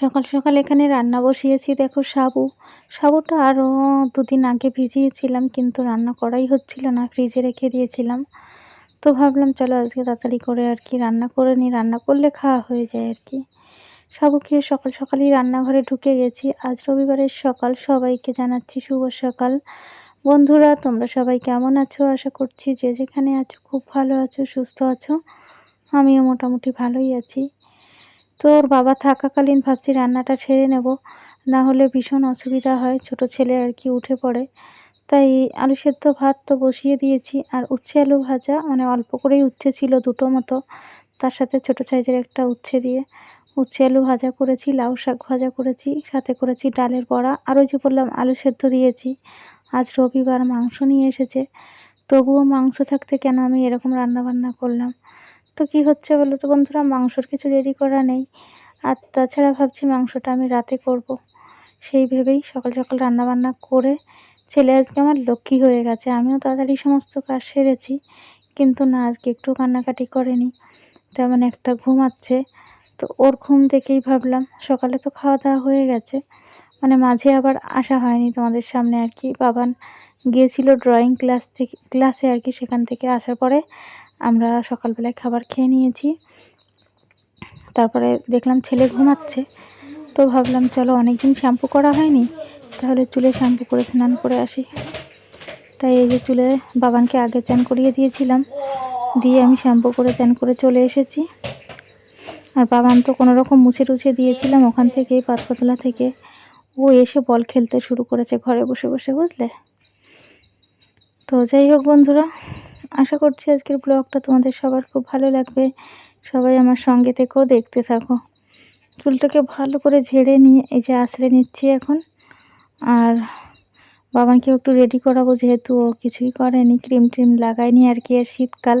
সকাল সকাল এখানে রান্না বসিয়েছি, দেখো সাবু। সাবুটা আরও দুদিন আগে ভিজিয়েছিলাম, কিন্তু রান্না করাই হচ্ছিল না, ফ্রিজে রেখে দিয়েছিলাম। তো ভাবলাম, চলো আজকে তাড়াতাড়ি করে আর কি রান্না করে নিই, রান্না করলে খাওয়া হয়ে যায় আর কি। সাবু খেয়ে সকাল সকালই রান্নাঘরে ঢুকে গেছি। আজ রবিবারের সকাল, সবাইকে জানাচ্ছি শুভ সকাল। বন্ধুরা, তোমরা সবাই কেমন আছো? আশা করছি যে যেখানে আছো, খুব ভালো আছো, সুস্থ আছো। আমিও মোটামুটি ভালোই আছি। তো ওর বাবা থাকাকালীন ভাবছি রান্নাটা ছেড়ে নেব, না হলে ভীষণ অসুবিধা হয়, ছোট ছেলে আর কি উঠে পড়ে। তাই আলু সেদ্ধ ভাত তো বসিয়ে দিয়েছি, আর উচ্ছে আলু ভাজা মানে অল্প করেই উচ্ছে ছিল দুটো মতো, তার সাথে ছোট সাইজের একটা উচ্ছে দিয়ে। উচ্ছে আলু ভাজা করেছি, লাউ শাক ভাজা করেছি, সাথে করেছি ডালের বড়া, আর ওই যে বললাম আলু সেদ্ধ দিয়েছি। আজ রবিবার মাংস নিয়ে এসেছে, তবুও মাংস থাকতে কেন আমি এরকম রান্না বান্না করলাম? তো কি হচ্ছে বলো তো বন্ধুরা? মাংসর কিছু রেডি করা নেই। আর তাছাড়া ভাবছি মাংসটা আমি রাতে করব। সেই ভেবেই সকাল সকাল রান্না বান্না করে ছেলে আজকে আমার লক্ষ্মী হয়ে গেছে। আমিও তাড়াতাড়ি সমস্ত কাজ সেরেছি, কিন্তু না, আজকে একটু কান্নাকাটি করেনি। তেমন একটা ঘুমাচ্ছে। তো ওর ঘুম থেকেই ভাবলাম, সকালে তো খাওয়া দাওয়া হয়ে গেছে। মানে মাঝে আবার আসা হয়নি তোমাদের সামনে আর কি। বাবান গিয়েছিল ড্রয়িং ক্লাস থেকে ক্লাসে আর কি সেখান থেকে আসার পরে আমরা সকালবেলায় খাবার খেয়ে নিয়েছি। তারপরে দেখলাম ছেলে ঘুমাচ্ছে। তো ভাবলাম, চলো অনেক দিন শ্যাম্পু করা হয়নি, তাহলে চুলে শ্যাম্পু করে স্নান করে আসি। তাই এই যে চুলে বাবানকে আগে চান করিয়ে দিয়েছিলাম, দিয়ে আমি শ্যাম্পু করে চান করে চলে এসেছি। আর বাবান তো কোনো রকম মুছে টুছে দিয়েছিলাম ওখান থেকে পাতপাতলা থেকে। ও এসে বল খেলতে শুরু করেছে ঘরে বসে বসে, বুঝলে? তো যাই হোক বন্ধুরা আশা করছি আজকের ব্লগটা তোমাদের সবার খুব ভালো লাগবে। সবাই আমার সঙ্গে থেকেও দেখতে থাকো। চুলটাকে ভালো করে ঝেড়ে নিয়ে এই যে আশ্রে নিচ্ছি এখন। আর বাবাকেও একটু রেডি করাবো যেহেতু ও কিছুই করেনি ক্রিম ট্রিম লাগায়নি আর কি। আর শীতকাল,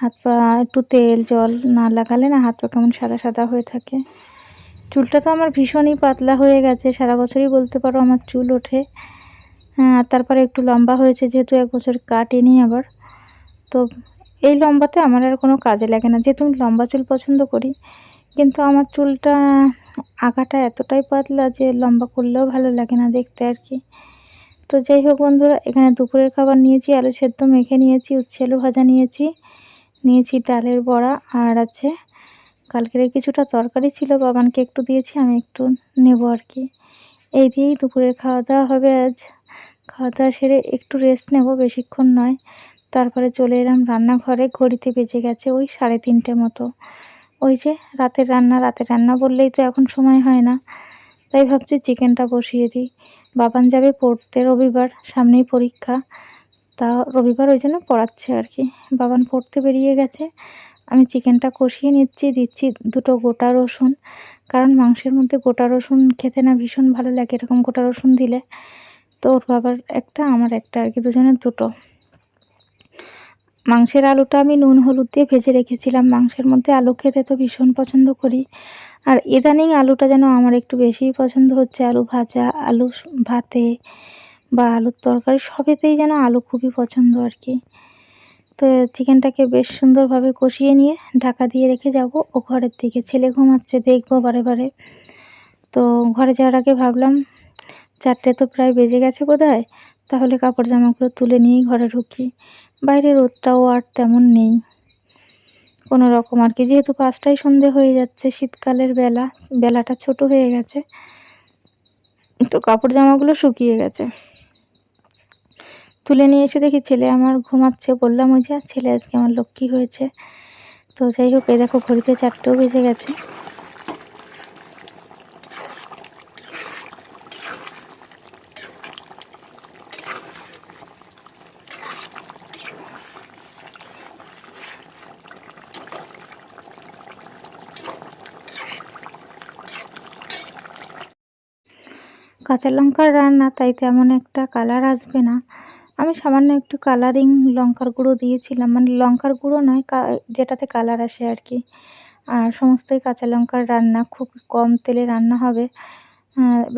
হাত পা একটু তেল, জল না লাগালে না হাত পা কেমন সাদা সাদা হয়ে থাকে। চুলটা তো আমার ভীষণই পাতলা হয়ে গেছে, সারা বছরই বলতে পারো আমার চুল ওঠে। হ্যাঁ তারপরে একটু লম্বা হয়েছে যেহেতু এক বছর কাটেনি আবার। তো এই লম্বাতে আমার আর কোনো কাজে লাগে না। যেহেতু আমি লম্বা চুল পছন্দ করি, কিন্তু আমার চুলটা আঁকাটা এতটাই পাতলা যে লম্বা করলেও ভালো লাগে না দেখতে আর কি। তো যাই হোক বন্ধুরা, এখানে দুপুরের খাবার নিয়েছি, আলু সেদ্ধ মেখে নিয়েছি, উচ্ছে আলু ভাজা নিয়েছি নিয়েছি ডালের বড়া আর আছে কালকের কিছুটা তরকারি ছিল, বাবানকে একটু দিয়েছি, আমি একটু নেব আর কি। এই দিয়েই দুপুরের খাওয়া দাওয়া হবে আজ। খাওয়া দাওয়া সেরে একটু রেস্ট নেব, বেশিক্ষণ নয়। তারপরে চলে এলাম রান্নাঘরে, ঘড়িতে বেজে গেছে ওই সাড়ে তিনটে মতো। ওই যে রাতের রান্না রাতের রান্না বললেই তো এখন সময় হয় না। তাই ভাবছি চিকেনটা বসিয়ে দিই। বাবান যাবে পড়তে রবিবার, সামনেই পরীক্ষা। তা রবিবার ওই জন্য পড়াচ্ছে আর কি। বাবান পড়তে বেরিয়ে গেছে। আমি চিকেনটা কষিয়ে নিচ্ছি, দিচ্ছি দুটো গোটা রসুন। কারণ মাংসের মধ্যে গোটা রসুন খেতে না ভীষণ ভালো লাগে এরকম গোটা রসুন দিলে। তো ওর বাবার একটা, আমার একটা আর কি, দুজনের দুটো। মাংসের আলুটা আমি নুন, হলুদ দিয়ে ভেজে রেখেছিলাম। মাংসের মধ্যে আলু খেতে তো ভীষণ পছন্দ করি। আর ইদানিং আলুটা যেন আমার একটু বেশিই পছন্দ হচ্ছে। আলু ভাজা, আলু ভাতে বা আলুর তরকারি সবেতেই যেন আলু খুবই পছন্দ আর কি। তো চিকেনটাকে বেশ সুন্দরভাবে কষিয়ে নিয়ে ঢাকা দিয়ে রেখে যাব। ও ঘরের দিকে ছেলে ঘুমাচ্ছে, দেখব বারে বারে। তো ঘরে যাওয়ার আগে ভাবলাম, চারটে তো প্রায় বেজে গেছে বোধ তাহলে কাপড় জামাগুলো তুলে নিয়েই ঘরে ঢুকি। বাইরে রোদটাও আর তেমন নেই। কোনো রকম আর কি, যেহেতু পাঁচটায় সন্ধে হয়ে যাচ্ছে, শীতকালের বেলা, বেলাটা ছোট হয়ে গেছে, তো কাপড় জামাগুলো শুকিয়ে গেছে। তুলে নিয়ে এসে দেখি ছেলে আমার ঘুমাচ্ছে, বললাম, ওই যে ছেলে আজকে আমার লক্ষ্মী হয়েছে। তো যাই হোক, এই দেখো, ঘড়িতে চারটেও বেজে গেছে। কাঁচা লঙ্কার রান্না, তাই তেমন একটা কালার আসবে না। আমি সামান্য একটু কালারিং লঙ্কার গুঁড়ো দিয়েছিলাম। মানে লঙ্কার গুঁড়ো নয় যেটাতে কালার আসে আর কি আর সমস্তই কাঁচা লঙ্কার রান্না, খুব কম তেলে রান্না হবে।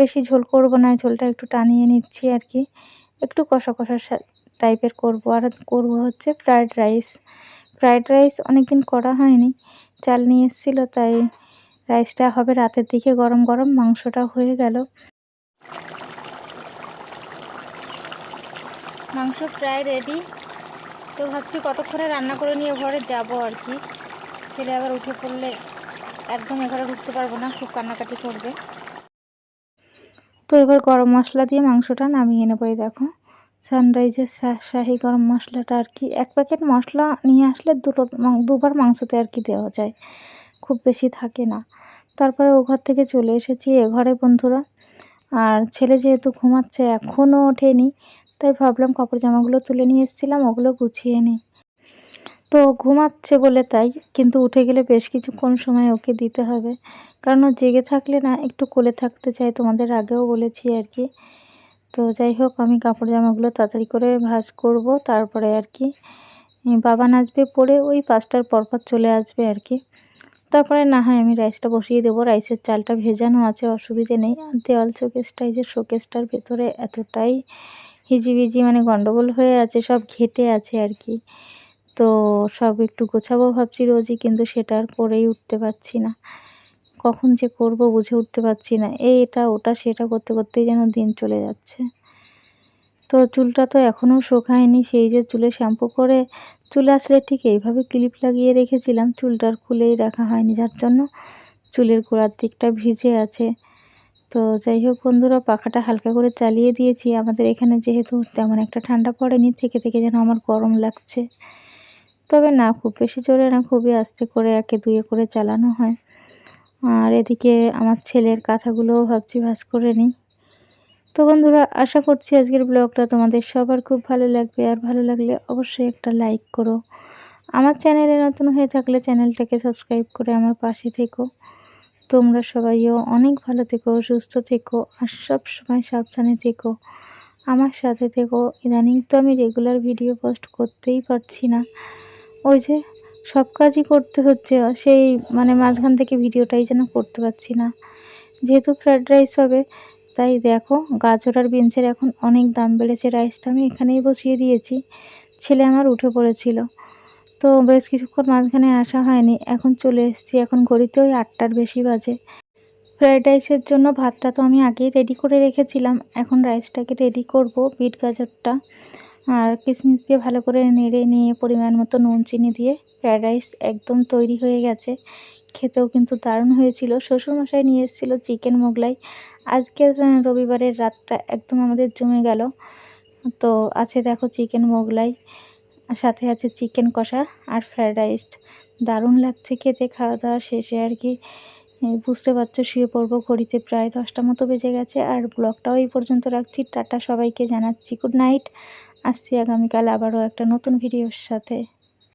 বেশি ঝোল করব না, ঝোলটা একটু টানিয়ে নিচ্ছি আর কি একটু কষা কষা টাইপের করব। আর করব হচ্ছে ফ্রায়েড রাইস ফ্রায়েড রাইস অনেক দিন করা হয়নি, চাল নিয়ে এসেছিল, তাই রাইসটা হবে রাতের দিকে গরম গরম, মাংসটা হয়ে গেল। মাংস প্রায় রেডি তো ভাবছি কতক্ষণে রান্না করে নিয়ে ঘরে যাব আর কি। ছেলে আবার উঠে পড়লে একদম এঘরে ঢুকতে পারব না, খুব কান্নাকাটি করবে। তো এবার গরম মশলা দিয়ে মাংসটা নামিয়ে নেব এই দেখো। সানরাইজের শাহি গরম মশলাটা আর কি। এক প্যাকেট মশলা নিয়ে আসলে দুটো দুবার মাংসতে আর কি দেওয়া যায়। খুব বেশি থাকে না। তারপরে ও ঘর থেকে চলে এসেছি এ ঘরে বন্ধুরা। আর ছেলে যেহেতু ঘুমাচ্ছে এখনও ওঠেনি, তাই ভাবলাম কাপড় জামাগুলো তুলে নিয়ে এসেছিলাম, ওগুলো গুছিয়ে নিই তো ঘুমাচ্ছে বলে তাই, কিন্তু উঠে গেলে বেশ কিছুক্ষণ সময় ওকে দিতে হবে। কারণ ও জেগে থাকলে না, একটু কোলে থাকতে চাই তোমাদের আগেও বলেছি আর কি। তো যাই হোক, আমি কাপড় জামাগুলো তাড়াতাড়ি করে ভাজ করব, তারপরে আর কি। বাবা নাচবে পরে ওই পাঁচটার পরপর চলে আসবে আর কি। তারপরে, না হয় আমি রাইসটা বসিয়ে দেবো। রাইসের চালটা ভেজানো আছে, অসুবিধে নেই। আর দেওয়াল শোকেসটাই যে শোকেসটার ভেতরে এতটাই হিজিবিজি মানে গন্ডগোল হয়ে আছে, সব ঘেটে আছে আর কি। তো সব একটু গোছাবো ভাবছি রোজই, কিন্তু সেটা আর করেই উঠতে পারছি না। কখন যে করব বুঝে উঠতে পারছি না। এই এটা, ওটা, সেটা করতে করতেই যেন দিন চলে যাচ্ছে। তো চুলটা তো এখনও শোকায়নি, সেই যে চুলে শ্যাম্পু করে চুলে আসলে ঠিক এইভাবে ক্লিপ লাগিয়ে রেখেছিলাম, চুলটার খুলেই রাখা হয়নি, যার জন্য চুলের গোড়ার দিকটা ভিজে আছে। তো যাই হোক বন্ধুরা, পাখাটা হালকা করে চালিয়ে দিয়েছি, আমাদের এখানে যেহেতু তেমন একটা ঠান্ডা পড়েনি, থেকে থেকে যেন আমার গরম লাগছে। তবে না, খুব বেশি জোরে না, খুবই আস্তে করে একে দুয়ে করে চালানো হয়। আর এদিকে আমার ছেলের কাঁথাগুলোও ভাবছি ভাস করে নিই। তো বন্ধুরা, আশা করছি আজকের ব্লগটা তোমাদের সবার খুব ভালো লাগবে। আর ভালো লাগলে অবশ্যই একটা লাইক করো। আমার চ্যানেলে নতুন হয়ে থাকলে চ্যানেলটাকে সাবস্ক্রাইব করে আমার পাশে থেকো। তোমরা সবাইও অনেক ভালো থেকো, সুস্থ থেকো, আর সব সময় সাবধানে থেকো। আমার সাথে থেকো। ইদানিং তো আমি রেগুলার ভিডিও পোস্ট করতেই পারছি না। ওই যে সব কাজই করতে হচ্ছে সেই মানে মাঝখান থেকে ভিডিওটাই যেন করতে পারছি না। যেহেতু ফ্রায়েড রাইস হবে তাই দেখো, গাজর আর বিনসের এখন অনেক দাম বেড়েছে। রাইসটা আমি এখানেই বসিয়ে দিয়েছি। ছেলে আমার উঠে পড়েছিল। তো বেশ কিছুক্ষণ মাঝখানে আসা হয়নি। এখন চলে এসেছি। এখন ঘড়িতে ওই আটটার বেশি বাজে। ফ্রায়েড রাইসের জন্য ভাতটা তো আমি আগেই রেডি করে রেখেছিলাম। এখন রাইসটাকে রেডি করব বিট গাজরটা। আর কিশমিশ দিয়ে ভালো করে নেড়ে নিয়ে পরিমাণ মতো নুন, চিনি দিয়ে ফ্রায়েড রাইস একদম তৈরি হয়ে গেছে। খেতেও কিন্তু দারুণ হয়েছিল। শ্বশুরমশাই নিয়ে এসেছিল চিকেন মোগলাই। আজকের রবিবারের রাতটা একদম আমাদের জমে গেল। তো আছে দেখো চিকেন মোগলাই, সাথে আছে চিকেন কষা আর ফ্রায়েড রাইস দারুণ লাগছে খেতে খাওয়া দাওয়া শেষে আর কি। বুঝতে পারছ, শুয়ে পড়ব ঘড়িতে প্রায় দশটা মতো বেজে গেছে। আর ব্লগটাও এই পর্যন্ত রাখছি। টাটা সবাইকে জানাচ্ছি। গুড নাইট আসছি আগামীকাল আবারও একটা নতুন ভিডিওর সাথে।